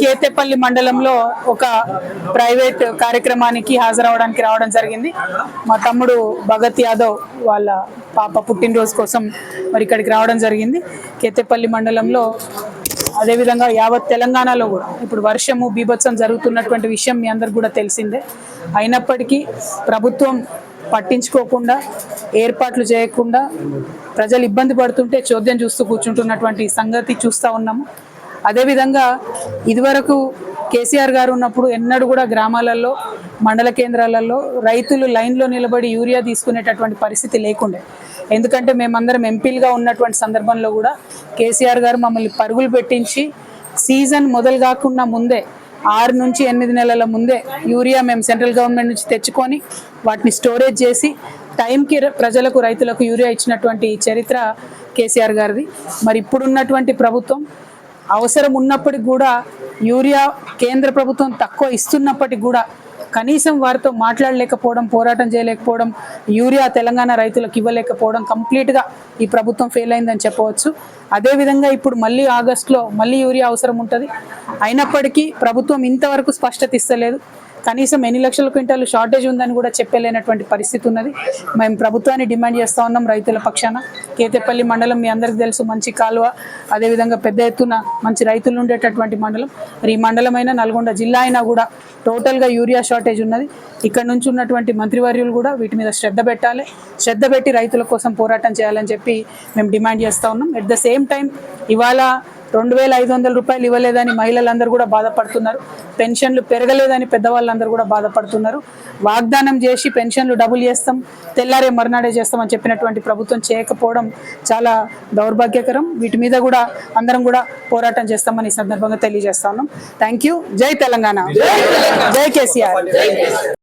కేతేపల్లి మండలంలో ఒక ప్రైవేట్ కార్యక్రమానికి హాజరవడానికి రావడం జరిగింది. మా తమ్ముడు భగత్ యాదవ్ వాళ్ళ పాప పుట్టినరోజు కోసం మరి ఇక్కడికి రావడం జరిగింది. కేతేపల్లి మండలంలో అదేవిధంగా యావత్ తెలంగాణలో కూడా ఇప్పుడు వర్షము బీభత్సం జరుగుతున్నటువంటి విషయం మీ అందరికి కూడా తెలిసిందే. అయినప్పటికీ ప్రభుత్వం పట్టించుకోకుండా ఏర్పాట్లు చేయకుండా ప్రజలు ఇబ్బంది పడుతుంటే చోద్యం చూస్తూ కూర్చుంటున్నటువంటి సంగతి చూస్తూ ఉన్నాము. అదేవిధంగా ఇదివరకు కేసీఆర్ గారు ఉన్నప్పుడు ఎన్నడూ కూడా గ్రామాలలో మండల కేంద్రాలలో రైతులు లైన్లో నిలబడి యూరియా తీసుకునేటటువంటి పరిస్థితి లేకుండే. ఎందుకంటే మేమందరం ఎంపీలుగా ఉన్నటువంటి సందర్భంలో కూడా కేసీఆర్ గారు మమ్మల్ని పరుగులు పెట్టించి సీజన్ మొదలు కాకుండా ముందే ఆరు నుంచి ఎనిమిది నెలల ముందే యూరియా మేము సెంట్రల్ గవర్నమెంట్ నుంచి తెచ్చుకొని వాటిని స్టోరేజ్ చేసి టైంకి ప్రజలకు రైతులకు యూరియా ఇచ్చినటువంటి చరిత్ర కేసీఆర్ గారిది. మరి ఇప్పుడున్నటువంటి ప్రభుత్వం అవసరం ఉన్నప్పటికి కూడా యూరియా కేంద్ర ప్రభుత్వం తక్కువ ఇస్తున్నప్పటికి కూడా కనీసం వారితో మాట్లాడలేకపోవడం పోరాటం చేయలేకపోవడం యూరియా తెలంగాణ రైతులకు ఇవ్వలేకపోవడం కంప్లీట్గా ఈ ప్రభుత్వం ఫెయిల్ అయిందని చెప్పవచ్చు. అదేవిధంగా ఇప్పుడు మళ్ళీ ఆగస్టులో మళ్ళీ యూరియా అవసరం ఉంటుంది. అయినప్పటికీ ప్రభుత్వం ఇంతవరకు స్పష్టత ఇస్తలేదు. కనీసం ఎన్ని లక్షల క్వింటాలు షార్టేజ్ ఉందని కూడా చెప్పలేనటువంటి పరిస్థితి ఉన్నది. మేము ప్రభుత్వాన్ని డిమాండ్ చేస్తూ ఉన్నాం రైతుల పక్షాన. కేతేపల్లి మండలం మీ అందరికీ తెలుసు మంచి కాలువ అదేవిధంగా పెద్ద ఎత్తున మంచి రైతులు ఉండేటటువంటి మండలం. మరి ఈ అయినా నల్గొండ జిల్లా అయినా కూడా టోటల్గా యూరియా షార్టేజ్ ఉన్నది. ఇక్కడ నుంచి ఉన్నటువంటి మంత్రివర్యులు కూడా వీటి మీద శ్రద్ధ పెట్టాలి. శ్రద్ధ పెట్టి రైతుల కోసం పోరాటం చేయాలని చెప్పి మేము డిమాండ్ చేస్తూ ఉన్నాం. ఎట్ ద సేమ్ టైం ఇవాళ రెండు వేల ఐదు వందల రూపాయలు ఇవ్వలేదని మహిళలందరూ కూడా బాధపడుతున్నారు. పెన్షన్లు పెరగలేదని పెద్దవాళ్ళందరూ కూడా బాధపడుతున్నారు. వాగ్దానం చేసి పెన్షన్లు డబుల్ చేస్తాం తెల్లారే మర్నాడే చేస్తామని చెప్పినటువంటి ప్రభుత్వం చేయకపోవడం చాలా దౌర్భాగ్యకరం. వీటి మీద కూడా అందరం కూడా పోరాటం చేస్తామని ఈ సందర్భంగా తెలియజేస్తా ఉన్నాం. థ్యాంక్ యూ జై తెలంగాణ. జై కేసీఆర్.